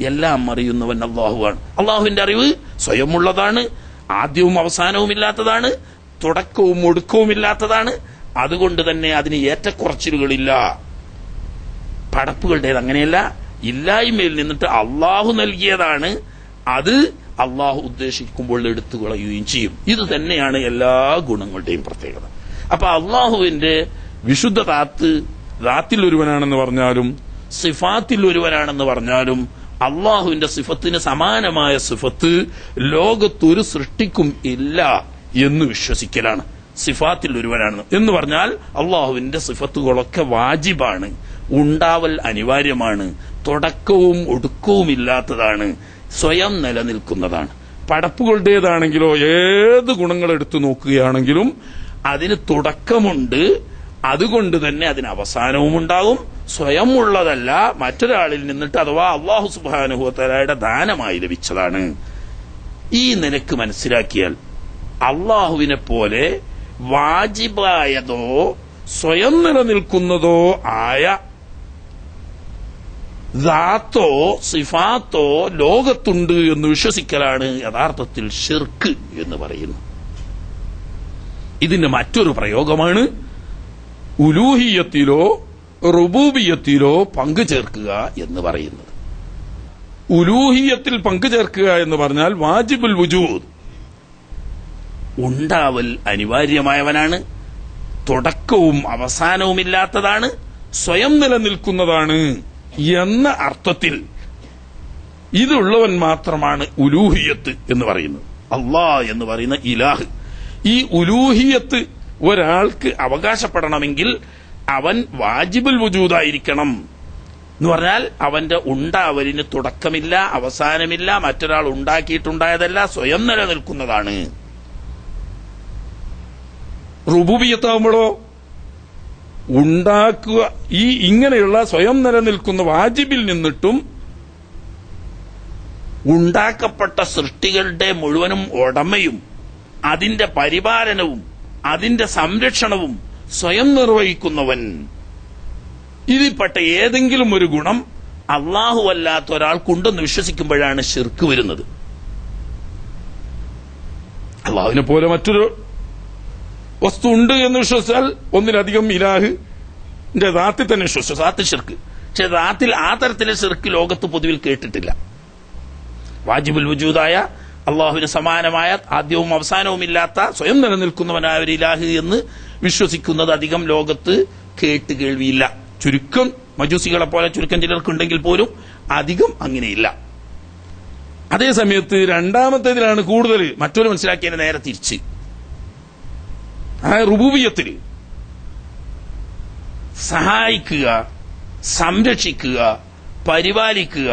എല്ലാം അറിയുന്നവൻ അള്ളാഹുവാണ്. അള്ളാഹുവിന്റെ അറിവ് സ്വയമുള്ളതാണ് ആദ്യവും അവസാനവും ഇല്ലാത്തതാണ് തുടക്കവും ഒടുക്കവും ഇല്ലാത്തതാണ് അതുകൊണ്ട് തന്നെ അതിന് ഏറ്റക്കുറച്ചിലുകളില്ല. പടപ്പുകളുടേത് അങ്ങനെയല്ല ഇല്ലായ്മയിൽ നിന്നിട്ട് അള്ളാഹു നൽകിയതാണ്. അത് അള്ളാഹു ഉദ്ദേശിക്കുമ്പോൾ എടുത്തു കളയുകയും ചെയ്യും. ഇത് തന്നെയാണ് എല്ലാ ഗുണങ്ങളുടെയും പ്രത്യേകത. അപ്പൊ അള്ളാഹുവിന്റെ വിശുദ്ധ താത്ത് റാത്തിൽ ഒരുവനാണെന്ന് പറഞ്ഞാലും സിഫാത്തിൽ ഒരുവനാണെന്ന് പറഞ്ഞാലും അള്ളാഹുവിന്റെ സിഫത്തിന് സമാനമായ സിഫത്ത് ലോകത്തൊരു സൃഷ്ടിക്കും ഇല്ല എന്ന് വിശ്വസിക്കലാണ്. സിഫാത്തിൽ ഒരുവനാണ് എന്ന് പറഞ്ഞാൽ അള്ളാഹുവിന്റെ സിഫത്തുകളൊക്കെ വാജിബാണ് ഉണ്ടാവൽ അനിവാര്യമാണ് തുടക്കവും ഒടുക്കവും ഇല്ലാത്തതാണ് സ്വയം നിലനിൽക്കുന്നതാണ്. പടപ്പുകളുടേതാണെങ്കിലോ ഏത് ഗുണങ്ങൾ എടുത്തു നോക്കുകയാണെങ്കിലും അതിന് തുടക്കമുണ്ട് അതുകൊണ്ട് തന്നെ അതിന് അവസാനവും ഉണ്ടാകും സ്വയം ഉള്ളതല്ല മറ്റൊരാളിൽ നിന്നിട്ട് അഥവാ അള്ളാഹു സുബാനുഹുത്തലയുടെ ദാനമായി ലഭിച്ചതാണ്. ഈ നിലയ്ക്ക് മനസ്സിലാക്കിയാൽ അള്ളാഹുവിനെ പോലെ വാജിബായതോ സ്വയം നിലനിൽക്കുന്നതോ ആയ ദാത്തോ സിഫാത്തോ ലോകത്തുണ്ട് എന്ന് വിശ്വസിക്കലാണ് യഥാർത്ഥത്തിൽ ഷിർക്ക് എന്ന് പറയുന്നു. ഇതിന്റെ മറ്റൊരു പ്രയോഗമാണ് ഉലൂഹിയത്തിലോ റുബൂബിയത്തിലോ പങ്കു ചേർക്കുക എന്ന് പറയുന്നത്. ഉലൂഹിയത്തിൽ പങ്കു ചേർക്കുക എന്ന് പറഞ്ഞാൽ വാജിബുൽ വുജൂദ് ഉണ്ടാവൽ അനിവാര്യമായവനാണ് തുടക്കവും അവസാനവുമില്ലാത്തതാണ് സ്വയം നിലനിൽക്കുന്നതാണ് എന്ന അർത്ഥത്തിൽ ഇതുള്ളവൻ മാത്രമാണ് ഉലൂഹിയത്ത് എന്ന് പറയുന്നത്. അള്ളാ എന്ന് പറയുന്ന ഇലാഹ്. ഈ ഉലൂഹിയത്ത് ഒരാൾക്ക് അവകാശപ്പെടണമെങ്കിൽ അവൻ വാജിബുൽ വുജൂദായിരിക്കണം. എന്ന് പറഞ്ഞാൽ അവന്റെ ഉണ്ടാവലിന് തുടക്കമില്ല അവസാനമില്ല മറ്റൊരാൾ ഉണ്ടാക്കിയിട്ടുണ്ടായതല്ല സ്വയം നിലനിൽക്കുന്നതാണ്. റുബുബിയത്താവുമ്പോഴോ? ഉണ്ടാക്കുക ഈ ഇങ്ങനെയുള്ള സ്വയം നിലനിൽക്കുന്ന വാജിബിൽ നിന്നിട്ടും ഉണ്ടാക്കപ്പെട്ട സൃഷ്ടികളുടെ മുഴുവനും ഉടമയും അതിന്റെ പരിപാലനവും അതിന്റെ സംരക്ഷണവും സ്വയം നിർവഹിക്കുന്നവൻ. ഇതിൽപ്പെട്ട ഏതെങ്കിലും ഒരു ഗുണം അള്ളാഹു അല്ലാത്ത ഒരാൾക്കുണ്ടെന്ന് വിശ്വസിക്കുമ്പോഴാണ് ഷിർക്ക് വരുന്നത്. അള്ളാഹുവിനെ പോലെ മറ്റൊരു വസ്തു ഉണ്ട് എന്ന് വിശ്വസിച്ചാൽ ഒന്നിലധികം ഇലാഹ് ദാത്തിൽ തന്നെ വിശ്വസിച്ചു. ദാത്തിൽ ഷിർക്ക് പക്ഷെ ദാത്തിൽ ആ തരത്തിലെ ഷിർക്ക് ലോകത്ത് പൊതുവിൽ കേട്ടിട്ടില്ല. വാജിബുൽ വജൂദായ അള്ളാഹുവിന് സമാനമായ ആദ്യവും അവസാനവും ഇല്ലാത്ത സ്വയം നിലനിൽക്കുന്നവനായ ഒരു ഇലാഹി എന്ന് വിശ്വസിക്കുന്നത് അധികം ലോകത്ത് കേട്ട് കേൾവിയില്ല. ചുരുക്കം മജൂസികളെ പോലെ ചുരുക്കം ചിലർക്കുണ്ടെങ്കിൽ പോലും അധികം അങ്ങനെയില്ല. അതേ സമയത്ത് രണ്ടാമത്തേതിലാണ് കൂടുതൽ മറ്റൊരു മനസ്സിലാക്കിയതിന് നേരെ തിരിച്ച്. ആ റുബൂബിയത്തിൽ സഹായിക്കുക സംരക്ഷിക്കുക പരിപാലിക്കുക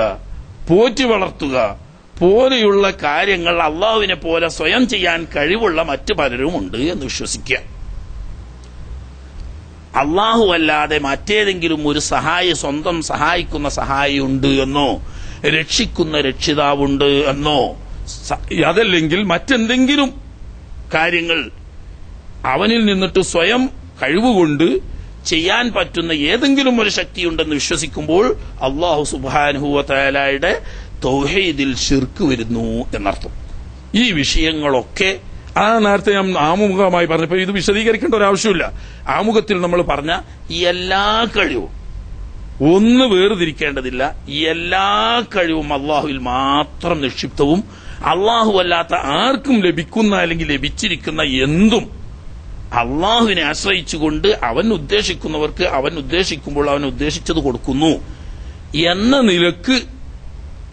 പോറ്റി വളർത്തുക പോലെയുള്ള കാര്യങ്ങൾ അള്ളാഹുവിനെ പോലെ സ്വയം ചെയ്യാൻ കഴിവുള്ള മറ്റു പലരുമുണ്ട് എന്ന് വിശ്വസിക്കുക. അള്ളാഹു അല്ലാതെ മറ്റേതെങ്കിലും ഒരു സഹായി സ്വന്തം സഹായിക്കുന്ന സഹായി ഉണ്ട് എന്നോ രക്ഷിക്കുന്ന രക്ഷിതാവുണ്ട് എന്നോ അതല്ലെങ്കിൽ മറ്റെന്തെങ്കിലും കാര്യങ്ങൾ അവനിൽ നിന്നിട്ട് സ്വയം കഴിവുകൊണ്ട് ചെയ്യാൻ പറ്റുന്ന ഏതെങ്കിലും ഒരു ശക്തിയുണ്ടെന്ന് വിശ്വസിക്കുമ്പോൾ അള്ളാഹു സുബാനുഹുവലയുടെ തൗഹീദിൽ ഷിർക്ക് വരുന്നു എന്നർത്ഥം. ഈ വിഷയങ്ങളൊക്കെ ആ നേരത്തെ ഞാൻ ആമുഖമായി പറഞ്ഞപ്പോൾ ഇത് വിശദീകരിക്കേണ്ട ഒരു ആവശ്യമില്ല ആമുഖത്തിൽ നമ്മൾ പറഞ്ഞ എല്ലാ കഴിവും. ഒന്ന് വേർതിരിക്കേണ്ടതില്ല. എല്ലാ കഴിവും അള്ളാഹുവിൽ മാത്രം നിക്ഷിപ്തവും അള്ളാഹു അല്ലാത്ത ആർക്കും ലഭിക്കുന്ന അല്ലെങ്കിൽ ലഭിച്ചിരിക്കുന്ന എന്തും അള്ളാഹുവിനെ ആശ്രയിച്ചുകൊണ്ട് അവൻ ഉദ്ദേശിക്കുന്നവർക്ക് അവൻ ഉദ്ദേശിക്കുമ്പോൾ അവൻ ഉദ്ദേശിച്ചത് കൊടുക്കുന്നു. എന്ന നിലയ്ക്ക്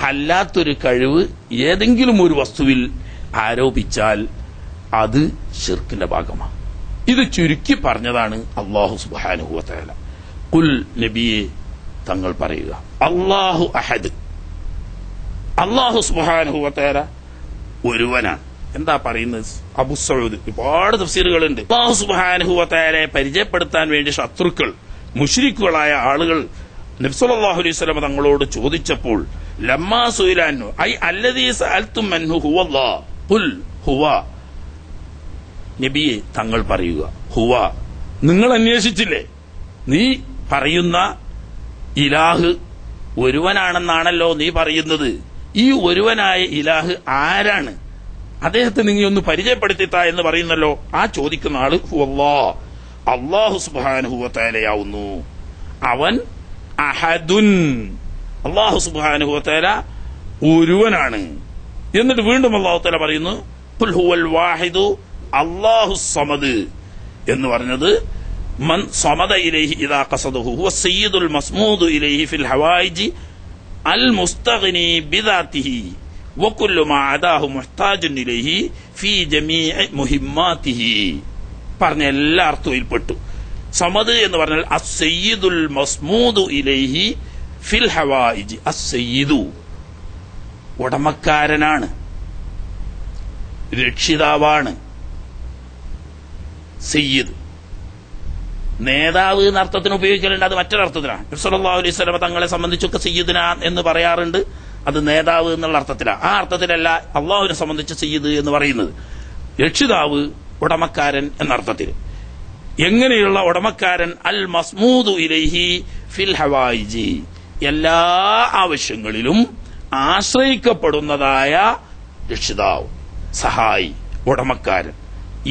അല്ലാത്തൊരു കഴിവ് ഏതെങ്കിലും ഒരു വസ്തുവിൽ ആരോപിച്ചാൽ അത് ഷിർക്കിന്റെ ഭാഗമാണ്. ഇത് ചുരുക്കി പറഞ്ഞതാണ് അള്ളാഹു സുബാനുഹുല കുൽ നബിയെ തങ്ങൾ പറയുക. അള്ളാഹു അഹദ്. അള്ളാഹു സുബാനുഹുല ഒരുവനാണ്. എന്താ പറയുന്നത്? അബു സൗദ് ഒരുപാട് തഫ്സീലുകളുണ്ട് അള്ളാഹു സുബാനുഹുവലെ പരിചയപ്പെടുത്താൻ വേണ്ടി ശത്രുക്കൾ മുഷരിക്കുകളായ ആളുകൾ നബ്സല്ലാഹു അലൈഹി തങ്ങളോട് ചോദിച്ചപ്പോൾ അൻഹു ഹുവല്ലാ ഖുൽ ഹുവ നബിയെ തങ്ങൾ പറയുക. ഹുവ. നിങ്ങൾ അന്വേഷിച്ചില്ലേ? നീ പറയുന്ന ഇലാഹ് ഒരുവനാണെന്നാണല്ലോ നീ പറയുന്നത്. ഈ ഒരുവനായ ഇലാഹ് ആരാണ്? അദ്ദേഹത്തെ നീ ഒന്ന് പരിചയപ്പെടുത്തിത്ത എന്ന് പറയുന്നല്ലോ. ആ ചോദിക്കുന്ന ആൾ ഹുവല്ലാ അള്ളാഹു സുബാനുഹുവത്തേലയാവുന്നു അവൻ അഹദുൻ. അള്ളാഹു സുബാനുഹോത്തേല ഒരുവനാണ്. എന്നിട്ട് വീണ്ടും അള്ളാഹുത്തേല പറയുന്നു വാഹിദു അള്ളാഹു സമദ് എന്ന് പറഞ്ഞത് മൻ സമദ ഇലൈഹി ഇദാ ഖസദുഹു ഹുവ സയ്യിദുൽ മസ്മൂദു ഇലൈഹി ഫിൽ ഹവായിജി അൽ മുസ്തഗ്നി ബിദാതിഹി വകുല്ലു മാ അദാഹു മുഹ്താജുൻ ഇലൈഹി ഫീ ജമീഇ മുഹിമ്മാതിഹി പറഞ്ഞ എല്ലാ അർത്ഥവും പെട്ടു സമദ് എന്ന് പറഞ്ഞാൽ അസ് സയ്യിദുൽ മസ്മൂദു ഇലൈഹി ഫിൽ ഹവായിജ് അസ്സയ്യിദു. ഉടമക്കാരനാണ്. രക്ഷിതാവാണ്. സയ്യിദ്. നേതാവ് എന്ന അർത്ഥത്തിന് ഉപയോഗിക്കലുണ്ട് അത് മറ്റൊരർത്ഥത്തിലാണ്. നബ്സല്ലാ അലൈഹി സ്വലമ തങ്ങളെ സംബന്ധിച്ചൊക്കെ സയ്യിദിന എന്ന് പറയാറുണ്ട് അത് നേതാവ് എന്നുള്ള അർത്ഥത്തിലാണ്. ആ അർത്ഥത്തിലല്ല അള്ളാഹുവിനെ സംബന്ധിച്ച് സയ്യിദ് എന്ന് പറയുന്നത്. രക്ഷിതാവ് ഉടമക്കാരൻ എന്നർത്ഥത്തിൽ. എങ്ങനെയുള്ള ഉടമക്കാരൻ? അൽ മസ്മൂദു ഇലൈഹി ഫിൽ ഹവായിജി. എല്ലാ ആവശ്യങ്ങളിലും ആശ്രയിക്കപ്പെടുന്നതായ രക്ഷിതാവ് സഹായി ഉടമക്കാരൻ.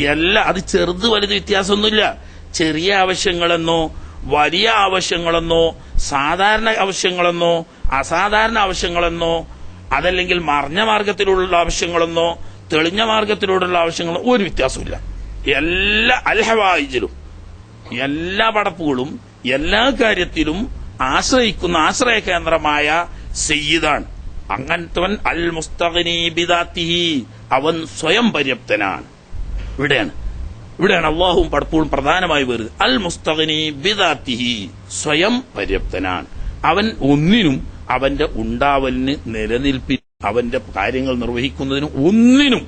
എല്ലാ അത് ചെറുത് വലുത് വ്യത്യാസമൊന്നുമില്ല. ചെറിയ ആവശ്യങ്ങളെന്നോ വലിയ ആവശ്യങ്ങളെന്നോ സാധാരണ ആവശ്യങ്ങളെന്നോ അസാധാരണ ആവശ്യങ്ങളെന്നോ അതല്ലെങ്കിൽ മറിഞ്ഞ മാർഗത്തിലുള്ള ആവശ്യങ്ങളെന്നോ തെളിഞ്ഞ മാർഗത്തിലൂടെയുള്ള ആവശ്യങ്ങളോ ഒരു വ്യത്യാസമില്ല എല്ലാ അൽഹവായിജിലും എല്ലാ പടപ്പുകളും എല്ലാ കാര്യത്തിലും ആശ്രയിക്കുന്ന ആശ്രയ കേന്ദ്രമായ സയ്യിദാണ്. അങ്ങനത്തവൻ അൽ മുസ്തഖനി ബിദാത്തിഹി. അവൻ സ്വയം പര്യാപ്തനാണ്. ഇവിടെയാണ്. ഇവിടെയാണ് അള്ളാഹുവും പടപ്പുകളും പ്രധാനമായി വരുന്നത് അൽ മുസ്തഖനി ബിദാത്തിഹി. സ്വയം പര്യാപ്തനാണ്. അവൻ ഒന്നിനും അവന്റെ ഉണ്ടാവലിന് നിലനിൽപ്പി അവന്റെ കാര്യങ്ങൾ നിർവഹിക്കുന്നതിനും ഒന്നിനും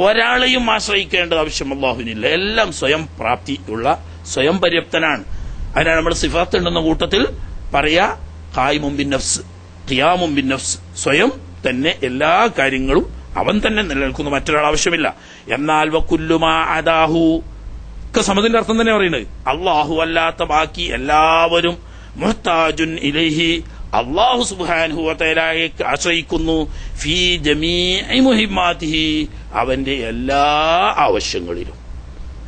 ഒരാളെയും ആശ്രയിക്കേണ്ട ആവശ്യം അള്ളാഹുവിനില്ല. എല്ലാം സ്വയം പ്രാപ്തിയുള്ള സ്വയം പര്യാപ്തനാണ്. അതിനാണ് നമ്മൾ സിഫാത്ത് ഉണ്ടെന്ന കൂട്ടത്തിൽ പറയാ കായ്മും ബിൻ നഫ്സ് ഖിയാമും ബിൻ നഫ്സ് സ്വയം തന്നെ എല്ലാ കാര്യങ്ങളും അവൻ തന്നെ നിലനിൽക്കുന്നു മറ്റൊരാൾ ആവശ്യമില്ല. എന്നാൽ വക്കുല്ലുമാ അദാഹു. ഒക്കെ സമതിന്റെ അർത്ഥം തന്നെ പറയുന്നത്. അള്ളാഹു അല്ലാത്ത ബാക്കി എല്ലാവരും മുഹ്താജുൻ ഇലഹി. അള്ളാഹു സുബാൻഹുവത്തലായെ ആശ്രയിക്കുന്നു. ഫീ ജമീഇ മുഹിമാതിഹി അവന്റെ എല്ലാ ആവശ്യങ്ങളിലും.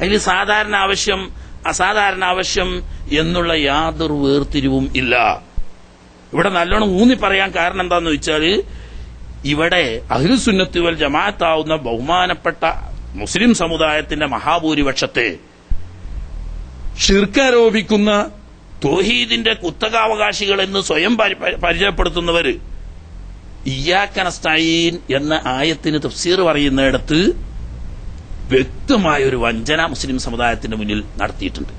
അതിൽ സാധാരണ ആവശ്യം അസാധാരണ ആവശ്യം എന്നുള്ള യാതൊരു വേർതിരിവും ഇല്ല. ഇവിടെ നല്ലോണം ഊന്നി പറയാൻ കാരണം എന്താന്ന് വെച്ചാൽ ഇവിടെ അഹ്ലുസുന്നത്ത് വൽ ജമാഅത്താവുന്ന ബഹുമാനപ്പെട്ട മുസ്ലിം സമുദായത്തിന്റെ മഹാഭൂരിപക്ഷത്തെ ഷിർക്കാരോപിക്കുന്ന തോഹീദിന്റെ കുത്തകാവകാശികൾ എന്ന് സ്വയം പരിചയപ്പെടുത്തുന്നവർ പരി- പരിചയപ്പെടുത്തുന്നവര് എന്ന ആയത്തിന് തഫ്സീർ പറയുന്നിടത്ത് വ്യക്തമായ ഒരു വഞ്ചന മുസ്ലിം സമുദായത്തിന്റെ മുന്നിൽ നടത്തിയിട്ടുണ്ട്.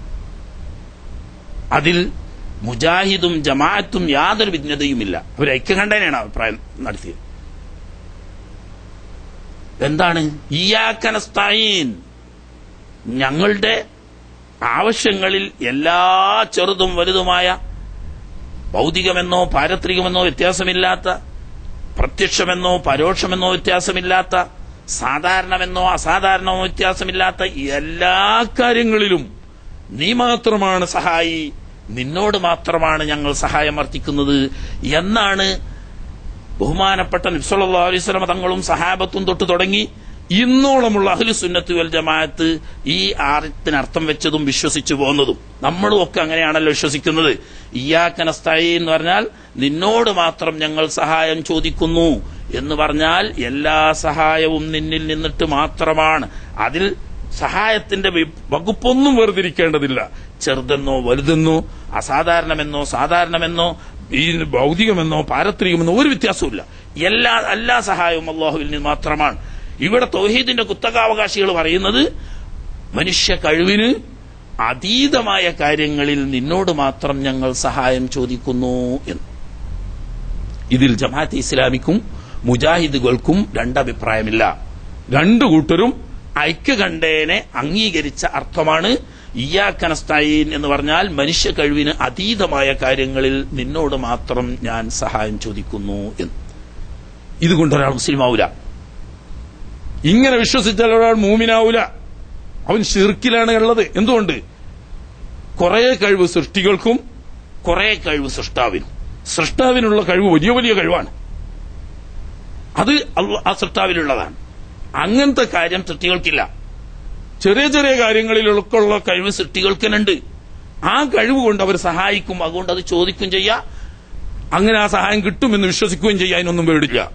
അതിൽ മുജാഹിദും ജമാഅത്തും യാതൊരു വിജ്ഞതയുമില്ല അവർ ഐക്യകണ്ഠനാണ് അഭിപ്രായം നടത്തിയത്. എന്താണ്? ഞങ്ങളുടെ ആവശ്യങ്ങളിൽ എല്ലാ ചെറുതും വലുതുമായ ഭൗതികമെന്നോ പാരത്രികമെന്നോ വ്യത്യാസമില്ലാത്ത പ്രത്യക്ഷമെന്നോ പരോക്ഷമെന്നോ വ്യത്യാസമില്ലാത്ത സാധാരണമെന്നോ അസാധാരണമോ വ്യത്യാസമില്ലാത്ത എല്ലാ കാര്യങ്ങളിലും നീ മാത്രമാണ് സഹായി നിന്നോട് മാത്രമാണ് ഞങ്ങൾ സഹായം അർത്ഥിക്കുന്നത് എന്നാണ് ബഹുമാനപ്പെട്ട നബ്സല്ലാ തങ്ങളും സഹാബത്തും തൊട്ട് തുടങ്ങി ഇന്നോളമുള്ള അഹ്ലു സുന്നത്ത് വൽ ജമാഅത്ത് ഈ ആറത്തിന് അർത്ഥം വെച്ചതും വിശ്വസിച്ചു പോകുന്നതും. നമ്മളും ഒക്കെ അങ്ങനെയാണല്ലോ വിശ്വസിക്കുന്നത്. ഇയാക്കനസ്തായി എന്ന് പറഞ്ഞാൽ നിന്നോട് മാത്രം ഞങ്ങൾ സഹായം ചോദിക്കുന്നു. എന്ന് പറഞ്ഞാൽ എല്ലാ സഹായവും നിന്നിൽ നിന്നിട്ട് മാത്രമാണ്. അതിൽ സഹായത്തിന്റെ വകുപ്പൊന്നും വേർതിരിക്കേണ്ടതില്ല. ചെറുതെന്നോ വലുതെന്നോ അസാധാരണമെന്നോ സാധാരണമെന്നോ ഈ ഭൗതികമെന്നോ പാരത്രികമെന്നോ ഒരു വ്യത്യാസവുമില്ല. എല്ലാ എല്ലാ സഹായവും അള്ളാഹുവിൽ നിന്ന് മാത്രമാണ്. ഇവിടെ തൗഹീദിന്റെ കുത്തകാവകാശികൾ പറയുന്നത് മനുഷ്യ കഴിവിന് അതീതമായ കാര്യങ്ങളിൽ നിന്നോട് മാത്രം ഞങ്ങൾ സഹായം ചോദിക്കുന്നു എന്ന്. ഇതിൽ ജമാഅത്ത് ഇസ്ലാമിക്കും മുജാഹിദുകൾക്കും രണ്ടഭിപ്രായമില്ല. രണ്ടു കൂട്ടരും ഐക്യകണ്ഠേനെ അംഗീകരിച്ച അർത്ഥമാണ് ഇയാക്കനസ്തൈൻ എന്ന് പറഞ്ഞാൽ മനുഷ്യ കഴിവിന് അതീതമായ കാര്യങ്ങളിൽ നിന്നോട് മാത്രം ഞാൻ സഹായം ചോദിക്കുന്നു എന്ന്. ഇതുകൊണ്ട് ഒരാൾ മുസ്ലിം ആവൂല. ഇങ്ങനെ വിശ്വസിച്ചാൽ ഒരാൾ മൂമിനാവൂല അവൻ ഷിർക്കിലാണ് ഉള്ളത്. എന്തുകൊണ്ട്? കുറെ കഴിവ് സൃഷ്ടികൾക്കും കുറെ കഴിവ് സൃഷ്ടാവിനും. സൃഷ്ടാവിനുള്ള കഴിവ് വലിയ വലിയ കഴിവാണ്. അത് ആ സൃഷ്ടാവിലുള്ളതാണ്. അങ്ങനത്തെ കാര്യം സൃഷ്ടികൾക്കില്ല. ചെറിയ ചെറിയ കാര്യങ്ങളിൽ ഉള്ള കഴിവ് സൃഷ്ടികൾക്കിനുണ്ട് ആ കഴിവ് കൊണ്ട് അവർ സഹായിക്കും. അതുകൊണ്ട് അത് ചോദിക്കും ചെയ്യുക അങ്ങനെ ആ സഹായം കിട്ടുമെന്ന് വിശ്വസിക്കുകയും ചെയ്യുക അതിനൊന്നും പേടില്ല.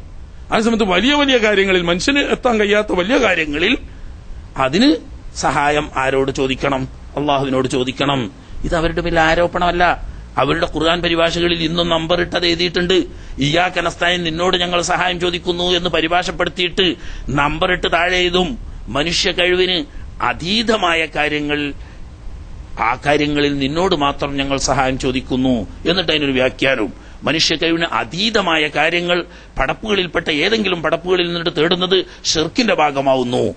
അതേസമയത്ത് വലിയ വലിയ കാര്യങ്ങളിൽ മനുഷ്യന് എത്താൻ കഴിയാത്ത വലിയ കാര്യങ്ങളിൽ അതിന് സഹായം ആരോട് ചോദിക്കണം? അള്ളാഹുവിനോട് ചോദിക്കണം. ഇത് അവരുടെ വലിയ ആരോപണമല്ല. അവരുടെ ഖുർആൻ പരിഭാഷകളിൽ ഇന്നും നമ്പർ ഇട്ടത് എഴുതിയിട്ടുണ്ട്. ഇയാക്കനസ്തായൻ നിന്നോട് ഞങ്ങൾ സഹായം ചോദിക്കുന്നു എന്ന് പരിഭാഷപ്പെടുത്തിയിട്ട് നമ്പർ ഇട്ട് താഴെ എഴുതും. മനുഷ്യ കഴിവിന് അതീതമായ കാര്യങ്ങൾ ആ കാര്യങ്ങളിൽ നിന്നോട് മാത്രം ഞങ്ങൾ സഹായം ചോദിക്കുന്നു എന്നിട്ട് അതിനൊരു വ്യാഖ്യാനവും. മനുഷ്യ കഴിവിന് അതീതമായ കാര്യങ്ങൾ പടപ്പുകളിൽപ്പെട്ട ഏതെങ്കിലും പടപ്പുകളിൽ നിന്നിട്ട് തേടുന്നത് ഷെർക്കിന്റെ ഭാഗമാവുന്നു.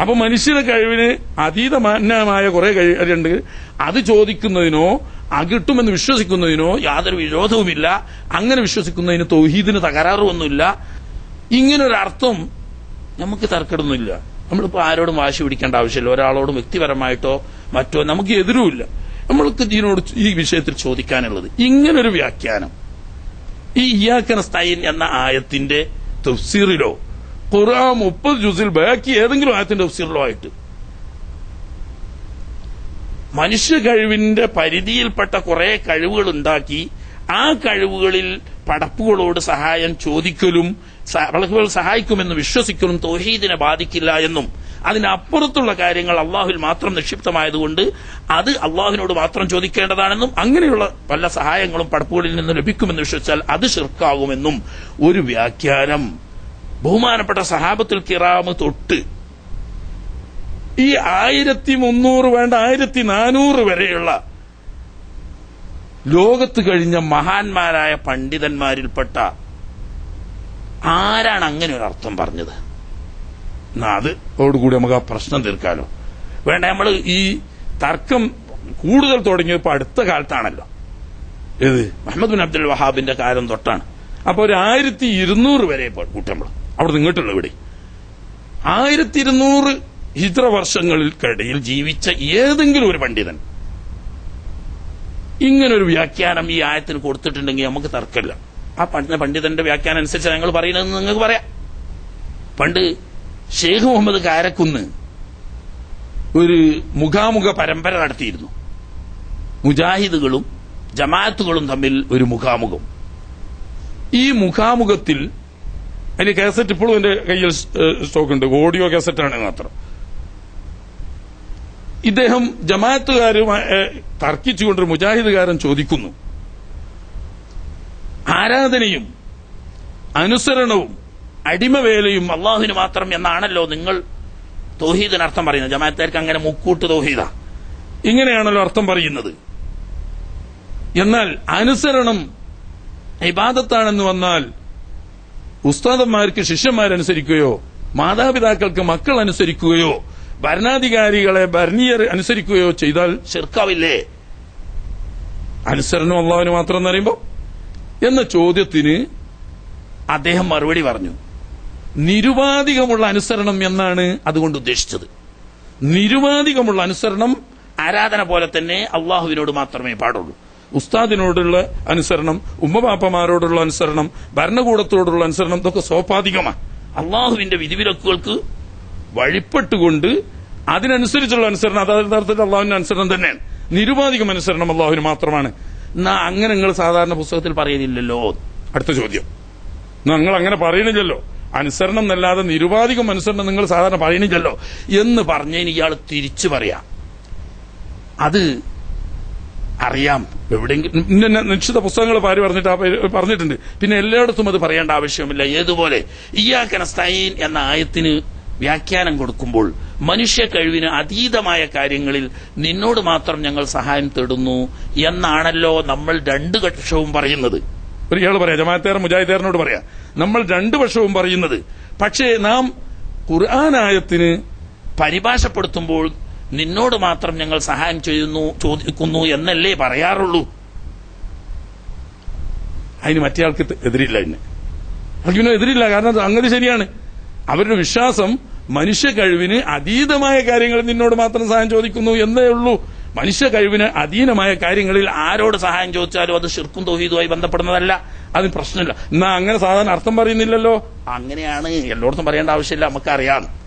അപ്പൊ മനുഷ്യന്റെ കഴിവിന് അതീതമാന്യമായ കുറെ കഴിവുണ്ട് അത് ചോദിക്കുന്നതിനോ അത് കിട്ടുമെന്ന് വിശ്വസിക്കുന്നതിനോ യാതൊരു വിരോധവുമില്ല. അങ്ങനെ വിശ്വസിക്കുന്നതിന് തൗഹീദിന് തകരാറുമൊന്നുമില്ല. ഇങ്ങനൊരർത്ഥം നമുക്ക് തർക്കടൊന്നുമില്ല. നമ്മളിപ്പോ ആരോടും വാശി പിടിക്കേണ്ട ആവശ്യമില്ല. ഒരാളോടും വ്യക്തിപരമായിട്ടോ മറ്റോ നമുക്ക് എതിരുമില്ല. നമ്മൾക്ക് ഇതിനോട് ഈ വിഷയത്തിൽ ചോദിക്കാനുള്ളത് ഇങ്ങനൊരു വ്യാഖ്യാനം. ഈ ഇയാക്കന സ്തൈൻ എന്ന ആയത്തിന്റെ തഫ്സീറിലോ ഖുർആൻ മുപ്പത് ജുസിൽ ബാക്കി ഏതെങ്കിലും ആയത്തിന്റെ തഫ്സീറിലോ ആയിട്ട് മനുഷ്യ കഴിവിന്റെ പരിധിയിൽപ്പെട്ട കുറെ കഴിവുകൾ ഉണ്ടാക്കി ആ കഴിവുകളിൽ പടപ്പുകളോട് സഹായം ചോദിക്കലും പടപ്പുകൾ സഹായിക്കുമെന്ന് വിശ്വസിക്കലും തോഹീദിനെ ബാധിക്കില്ല എന്നും അതിനപ്പുറത്തുള്ള കാര്യങ്ങൾ അള്ളാഹുവിൽ മാത്രം നിക്ഷിപ്തമായതുകൊണ്ട് അത് അള്ളാഹുവിനോട് മാത്രം ചോദിക്കേണ്ടതാണെന്നും അങ്ങനെയുള്ള പല സഹായങ്ങളും പടപ്പുകളിൽ നിന്ന് ലഭിക്കുമെന്ന് വിശ്വസിച്ചാൽ അത് ശിർക്കാകുമെന്നും ഒരു വ്യാഖ്യാനം. ബഹുമാനപ്പെട്ട സഹാബത്തുൽ കിറാമ് തൊട്ട് ഈ ആയിരത്തി മുന്നൂറ് വേണ്ട ആയിരത്തി നാനൂറ് വരെയുള്ള ലോകത്ത് കഴിഞ്ഞ മഹാന്മാരായ പണ്ഡിതന്മാരിൽപ്പെട്ട ആരാണ് അങ്ങനെ ഒരു അർത്ഥം പറഞ്ഞത്? അത് ഓടുകൂടി നമുക്ക് ആ പ്രശ്നം തീർക്കാലോ. വേണ്ട നമ്മൾ ഈ തർക്കം കൂടുതൽ തുടങ്ങിയത് ഇപ്പൊ അടുത്ത കാലത്താണല്ലോ. ഏത്? മുഹമ്മദ് ബിൻ അബ്ദുൽ വഹാബിന്റെ കാലം തൊട്ടാണ്. അപ്പൊ ഒരു ആയിരത്തി ഇരുന്നൂറ് വരെ ഇപ്പോൾ അവിടെ നിങ്ങട്ടുള്ള ഇവിടെ ആയിരത്തി ഇരുന്നൂറ് ഹിജ്ര വർഷങ്ങൾക്കിടയിൽ ജീവിച്ച ഏതെങ്കിലും ഒരു പണ്ഡിതൻ ഇങ്ങനൊരു വ്യാഖ്യാനം ഈ ആയത്തിന് കൊടുത്തിട്ടുണ്ടെങ്കിൽ നമുക്ക് തർക്കമില്ല. ആ പണ്ഡിത പണ്ഡിതന്റെ വ്യാഖ്യാനം അനുസരിച്ച് ഞങ്ങൾ പറയുന്നതെന്ന് നിങ്ങൾക്ക് പറയാം. പണ്ട് ഷെയ്ഖ് മുഹമ്മദ് കാരക്കുന്ന് ഒരു മുഖാമുഖ പരമ്പര നടത്തിയിരുന്നു. മുജാഹിദുകളും ജമാഅത്തുകളും തമ്മിൽ ഒരു മുഖാമുഖം. ഈ മുഖാമുഖത്തിൽ അതിന് കാസറ്റ് ഇപ്പോഴും എന്റെ കയ്യിൽ സ്റ്റോക്ക് ഉണ്ട്. ഓഡിയോ കാസറ്റാണ് മാത്രം. ഇദ്ദേഹം ജമാഅത്തുകാരുമായി തർക്കിച്ചുകൊണ്ടൊരു മുജാഹിദുകാരൻ ചോദിക്കുന്നു. ആരാധനയും അനുസരണവും അടിമവേലയും അള്ളാഹുവിന് മാത്രം എന്നാണല്ലോ നിങ്ങൾ തോഹീദിന് അർത്ഥം പറയുന്നത്. ജമാഅത്തുകാർക്ക് അങ്ങനെ മുക്കൂട്ട് തോഹീദ. ഇങ്ങനെയാണല്ലോ അർത്ഥം പറയുന്നത്. എന്നാൽ അനുസരണം ഇബാദത്താണെന്ന് വന്നാൽ ഉസ്താദന്മാർക്ക് ശിഷ്യന്മാരനുസരിക്കുകയോ മാതാപിതാക്കൾക്ക് മക്കൾ അനുസരിക്കുകയോ ഭരണാധികാരികളെ ഭരണീയർ അനുസരിക്കുകയോ ചെയ്താൽ ചെറുക്കാവില്ലേ അനുസരണം അള്ളാഹുവിന് മാത്രം എന്ന് എന്ന ചോദ്യത്തിന് അദ്ദേഹം മറുപടി പറഞ്ഞു. നിരുപാധികമുള്ള അനുസരണം എന്നാണ് അതുകൊണ്ട് ഉദ്ദേശിച്ചത്. നിരുപാധികമുള്ള അനുസരണം ആരാധന പോലെ തന്നെ അള്ളാഹുവിനോട് മാത്രമേ പാടുള്ളൂ. ഉസ്താദിനോടുള്ള അനുസരണം ഉമ്മപാപ്പമാരോടുള്ള അനുസരണം ഭരണകൂടത്തോടുള്ള അനുസരണം ഇതൊക്കെ സോപാധികമാണ് അള്ളാഹുവിന്റെ വിധിവിലക്കുകൾക്ക് വഴിപ്പെട്ടുകൊണ്ട് അതിനനുസരിച്ചുള്ള അനുസരണം അത് യഥാർത്ഥത്തിൽ അള്ളാഹുവിന്റെ അനുസരണം തന്നെയാണ്. നിരുപാധികം അനുസരണം അള്ളാഹുവിന് മാത്രമാണ്. എന്നാ അങ്ങനെ നിങ്ങൾ സാധാരണ പുസ്തകത്തിൽ പറയുന്നില്ലല്ലോ. അടുത്ത ചോദ്യം. നിങ്ങൾ അങ്ങനെ പറയുന്നില്ലല്ലോ. അനുസരണം എന്നല്ലാതെ നിരുപാധികം അനുസരണം നിങ്ങൾ സാധാരണ പറയുന്നില്ലല്ലോ. എന്ന് പറഞ്ഞതിന് ഇയാൾ തിരിച്ചു പറയാം. അത് അറിയാം. എവിടെയെങ്കിലും നിശ്ചിത പുസ്തകങ്ങൾ പാരി പറഞ്ഞിട്ട് പറഞ്ഞിട്ടുണ്ട്. പിന്നെ എല്ലായിടത്തും അത് പറയേണ്ട ആവശ്യമില്ല. ഏതുപോലെ? ഇയാക്കനസ്തൈൻ എന്ന ആയത്തിന് വ്യാഖ്യാനം കൊടുക്കുമ്പോൾ മനുഷ്യ കഴിവിന് അതീതമായ കാര്യങ്ങളിൽ നിന്നോട് മാത്രം ഞങ്ങൾ സഹായം തേടുന്നു എന്നാണല്ലോ നമ്മൾ രണ്ടു കക്ഷവും പറയുന്നത്. ഒരിക്കൽ പറയാം ജമാഅത്തേർ മുജാഹിദേറിനോട് പറയാം നമ്മൾ രണ്ടു പക്ഷവും പറയുന്നത്. പക്ഷേ നാം ഖുർആനായത്തിന് പരിഭാഷപ്പെടുത്തുമ്പോൾ നിന്നോട് മാത്രം ഞങ്ങൾ സഹായം ചെയ്യുന്നു ചോദിക്കുന്നു എന്നല്ലേ പറയാറുള്ളൂ. അതിന് മറ്റേ ആൾക്ക് എതിരില്ല എന്നെ അർജുന എതിരില്ല കാരണം അങ്ങനെ ശരിയാണ്. അവരുടെ വിശ്വാസം മനുഷ്യ കഴിവിന് അതീതമായ കാര്യങ്ങൾ നിന്നോട് മാത്രം സഹായം ചോദിക്കുന്നു എന്നേ ഉള്ളൂ. മനുഷ്യ കഴിവിന് അധീനമായ കാര്യങ്ങളിൽ ആരോട് സഹായം ചോദിച്ചാലും അത് ശിർക്കും തോഹീതുമായി ബന്ധപ്പെടുന്നതല്ല. അതിന് പ്രശ്നമില്ല. എന്നാ അങ്ങനെ സാധാരണ അർത്ഥം പറയുന്നില്ലല്ലോ? അങ്ങനെയാണ്. എല്ലായിടത്തും പറയേണ്ട ആവശ്യമില്ല. നമുക്കറിയാം.